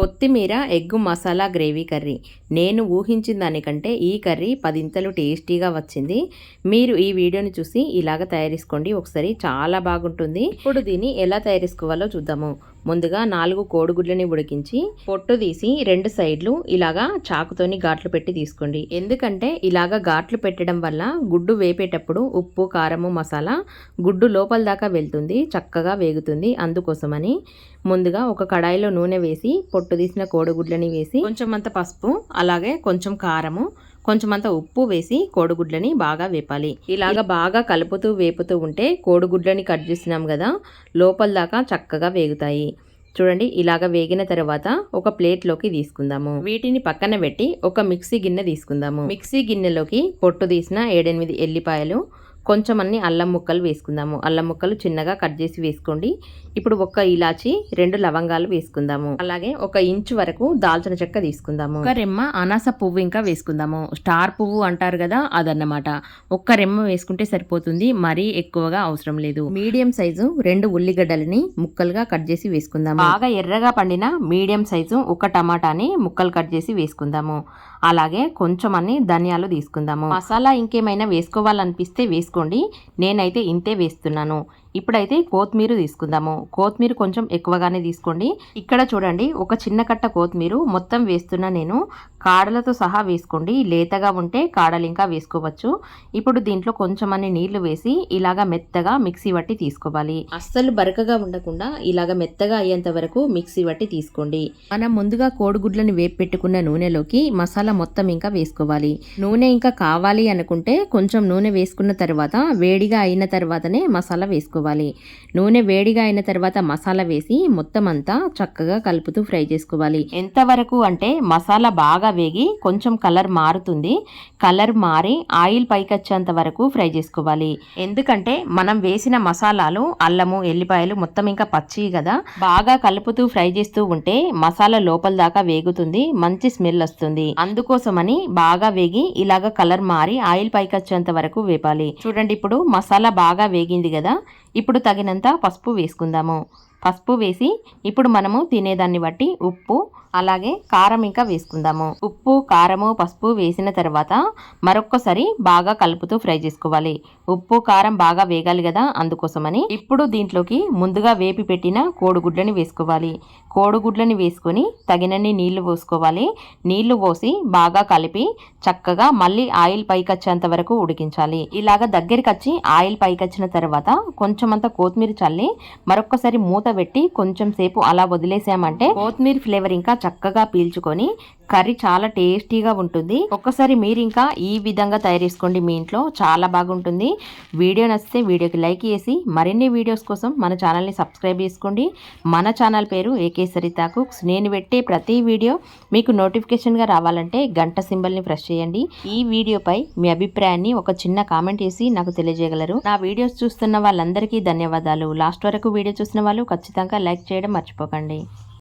కొత్తిమీర egg masala gravy curry. నేను ఊహించిన దానికంటే ఈ కర్రీ పదింతలు టేస్టీగా వచ్చింది. మీరు ఈ వీడియోని చూసి ఇలాగ తయారేసుకోండి ఒకసారి చాలా బాగుంటుంది. ఇప్పుడు దీన్ని ఎలా తయారేసుకోవాలో చూద్దాము. ముందుగా నాలుగు కోడిగుడ్లని ఉడికించి పొట్టు తీసి రెండు సైడ్లు ఇలాగా చాకుతోని ఘాట్లు పెట్టి తీసుకోండి. ఎందుకంటే ఇలాగా ఘాట్లు పెట్టడం వల్ల గుడ్డు వేపేటప్పుడు ఉప్పు కారము మసాలా గుడ్డు లోపల దాకా వెళ్తుంది చక్కగా వేగుతుంది. అందుకోసమని ముందుగా ఒక కడాయిలో నూనె వేసి పొట్టు తీసిన కోడిగుడ్లని వేసి కొంచెం అంత పసుపు అలాగే కొంచెం కారము కొంచెం అంత ఉప్పు వేసి కోడిగుడ్లని బాగా వేపాలి. ఇలాగ బాగా కలుపుతూ వేపుతూ ఉంటే కోడిగుడ్లని కట్ చేసినాం కదా లోపల దాకా చక్కగా వేగుతాయి. చూడండి ఇలాగ వేగిన తర్వాత ఒక ప్లేట్లోకి తీసుకుందాము. వీటిని పక్కన పెట్టి ఒక మిక్సీ గిన్నె తీసుకుందాము. మిక్సీ గిన్నెలోకి పొట్టు తీసిన ఏడెనిమిది ఎల్లిపాయలు కొంచెం అన్ని అల్లం ముక్కలు వేసుకుందాము. అల్లం ముక్కలు చిన్నగా కట్ చేసి వేసుకోండి. ఇప్పుడు ఒక ఇలాచి రెండు లవంగాలు వేసుకుందాము. అలాగే ఒక ఇంచు వరకు దాల్చిన చెక్క తీసుకుందాము. ఒక రెమ్మ అనాస పువ్వు ఇంకా వేసుకుందాము. స్టార్ పువ్వు అంటారు కదా అదన్నమాట. ఒక్క రెమ్మ వేసుకుంటే సరిపోతుంది. మరీ ఎక్కువగా అవసరం లేదు. మీడియం సైజు రెండు ఉల్లిగడ్డలని ముక్కలుగా కట్ చేసి వేసుకుందాము. బాగా ఎర్రగా పండిన మీడియం సైజు ఒక టమాటాని ముక్కలు కట్ చేసి వేసుకుందాము. అలాగే కొంచెం అన్ని ధనియాలు తీసుకుందాము. మసాలా ఇంకేమైనా వేసుకోవాలనిపిస్తే వేసుకోండి. నేనైతే ఇంతే వేస్తున్నాను. ఇప్పుడైతే కొత్తిమీర తీసుకుందాము. కొత్తిమీర కొంచెం ఎక్కువగానే తీసుకోండి. ఇక్కడ చూడండి ఒక చిన్న కట్ట కొత్తిమీర మొత్తం వేస్తున్న నేను. కాడలతో సహా వేసుకోండి. లేతగా ఉంటే కాడలు ఇంకా వేసుకోవచ్చు. ఇప్పుడు దీంట్లో కొంచెం అన్ని నీళ్ళు వేసి ఇలాగా మెత్తగా మిక్సీ పట్టి తీసుకోవాలి. అస్సలు బరకగా ఉండకుండా ఇలాగ మెత్తగా అయ్యేంత వరకు మిక్సీ పట్టి తీసుకోండి. మనం ముందుగా కోడిగుడ్లను వేపు పెట్టుకున్న నూనెలోకి మసాలా మొత్తం ఇంకా వేసుకోవాలి. నూనె ఇంకా కావాలి అనుకుంటే కొంచెం నూనె వేసుకున్న తర్వాత వేడిగా అయిన తర్వాతనే మసాలా వేసుకోవాలి. నూనె వేడిగా అయిన తర్వాత మసాలా వేసి మొత్తం అంతా చక్కగా కలుపుతూ ఫ్రై చేసుకోవాలి. ఎంతవరకు అంటే మసాలా బాగా వేగి కొంచెం కలర్ మారుతుంది. కలర్ మారి ఆయిల్ పైకి వచ్చేంత వరకు ఫ్రై చేసుకోవాలి. ఎందుకంటే మనం వేసిన మసాలాలు అల్లము ఎల్లిపాయలు మొత్తం ఇంకా పచ్చి కదా. బాగా కలుపుతూ ఫ్రై చేస్తూ ఉంటే మసాలా లోపల దాకా వేగుతుంది మంచి స్మెల్ వస్తుంది. అందుకోసమని బాగా వేగి ఇలాగ కలర్ మారి ఆయిల్ పైకి వచ్చేంత వరకు వేపాలి. చూడండి ఇప్పుడు మసాలా బాగా వేగింది కదా. ఇప్పుడు తగినంత పసుపు వేసుకుందాము. పసుపు వేసి ఇప్పుడు మనము తినేదాన్ని బట్టి ఉప్పు అలాగే కారం ఇంకా వేసుకుందాము. ఉప్పు కారము పసుపు వేసిన తర్వాత మరొక్కసారి బాగా కలుపుతూ ఫ్రై చేసుకోవాలి. ఉప్పు కారం బాగా వేగాలి కదా అందుకోసమని ఇప్పుడు దీంట్లోకి ముందుగా వేపి పెట్టిన కోడిగుడ్లని వేసుకోవాలి. కోడిగుడ్లని వేసుకొని తగినన్ని నీళ్ళు పోసుకోవాలి. నీళ్ళు పోసి బాగా కలిపి చక్కగా మళ్ళీ ఆయిల్ పైకి వచ్చేంత వరకు ఉడికించాలి. ఇలాగ దగ్గరికి వచ్చి ఆయిల్ పైకి వచ్చిన తర్వాత కొంచెం అంత కొత్తిమీర చల్లి మరొక్కసారి మూత పెట్టి కొంచెం సేపు అలా వదిలేసామంటే కొత్తిమీర ఫ్లేవర్ ఇంకా చక్కగా పీల్చుకొని కర్రీ చాలా టేస్టీగా ఉంటుంది. ఒక్కసారి మీరు ఇంకా ఈ విధంగా తయారు చేసుకోండి మీ ఇంట్లో చాలా బాగుంటుంది. వీడియో నచ్చితే వీడియోకి లైక్ చేసి మరిన్ని వీడియోస్ కోసం మన ఛానల్ని సబ్స్క్రైబ్ చేసుకోండి. మన ఛానల్ పేరు ఏకే సరితా కుక్స్ నేను పెట్టే ప్రతి వీడియో మీకు నోటిఫికేషన్గా రావాలంటే గంట సింబల్ని ప్రెస్ చేయండి. ఈ వీడియోపై మీ అభిప్రాయాన్ని ఒక చిన్న కామెంట్ చేసి నాకు తెలియజేయగలరు. నా వీడియోస్ చూస్తున్న వాళ్ళందరికీ ధన్యవాదాలు. లాస్ట్ వరకు వీడియో చూసిన వాళ్ళు ఖచ్చితంగా లైక్ చేయడం మర్చిపోకండి.